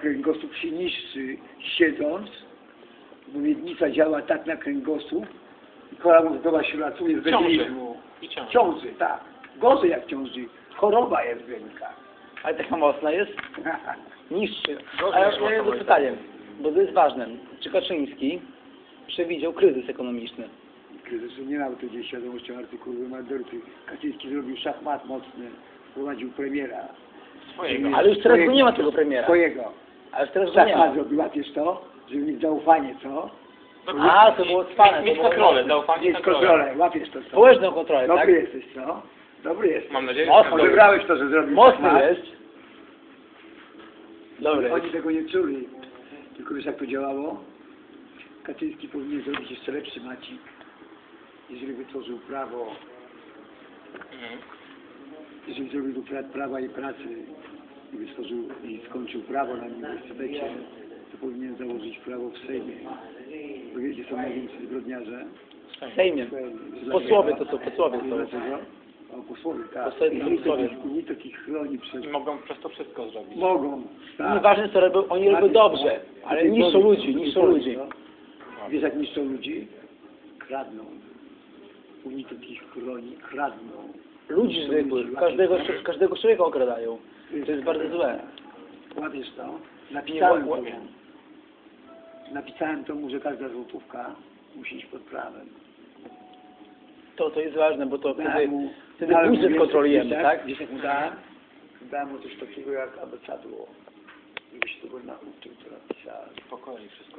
kręgosłup się niszczy siedząc, bo miednica działa tak na kręgosłup i kora mózgowa się pracuje z. I ciąży. Ciąży, tak. Gorzej jak ciąży. Choroba jest wielka. Ale taka mocna jest? Niższy. A ja mocno jedno pytanie, bo to jest ważne. Czy Kaczyński przewidział kryzys ekonomiczny? Kryzysu nie ma, bo to gdzieś świadomością artykułu Madorty. Kaczyński zrobił szachmat mocny, wprowadził premiera. Swojego. Ale już teraz nie ma tego premiera. Swojego. Ale już teraz go nie Szachmat ma. zrobił, łapiesz to? Żeby mieć zaufanie, co? A, to było cwane. Mieć kontrolę, zaufanie Mieć kontrolę. łapiesz to, co? Społeczną kontrolę, tak? Dobry jesteś, co? Dobry jesteś. Mam nadzieję, że... Odebrałeś to, że zrobił Mocny szachmat. jest. Dobry. Oni tego nie czuli. Tylko wiesz jak to działało? Kaczyński powinien zrobić jeszcze lepszy macik. Jeżeli wytworzył prawo, Mhm. jeżeli zrobił pra- prawa i pracy i wytworzył i skończył prawo na uniwersytecie, to powinien założyć prawo w Sejmie. Bo wiecie, są najwięksi zbrodniarze. W Sejmie. Posłowie to są, posłowie są. Dlaczego? O, posłowie, tak. Posłowie, I nikt posłowie. takich- nikt takich chroni przed... I mogą przez to wszystko zrobić. Mogą, tak. Nieważne co robią, oni robią dobrze, ale niszczą ludzi, niszczą ludzi. Wiesz jak niszczą ludzi? Kradną. Unitet ich chroni, kradną. Ludzi zwykłych, każdego, każdego człowieka okradają. To jest bardzo złe. Łapiesz to? Napisałem to. Napisałem to mu, że każda złotówka musi iść pod prawem. To, to jest ważne, bo to wtedy, mu- wtedy budżet kontrolujemy, wiesz, tak? Wiesz jak mu dałem? Dałem mu coś takiego jak abecadło. Się tego nauczył, co napisałem. Po kolei wszystko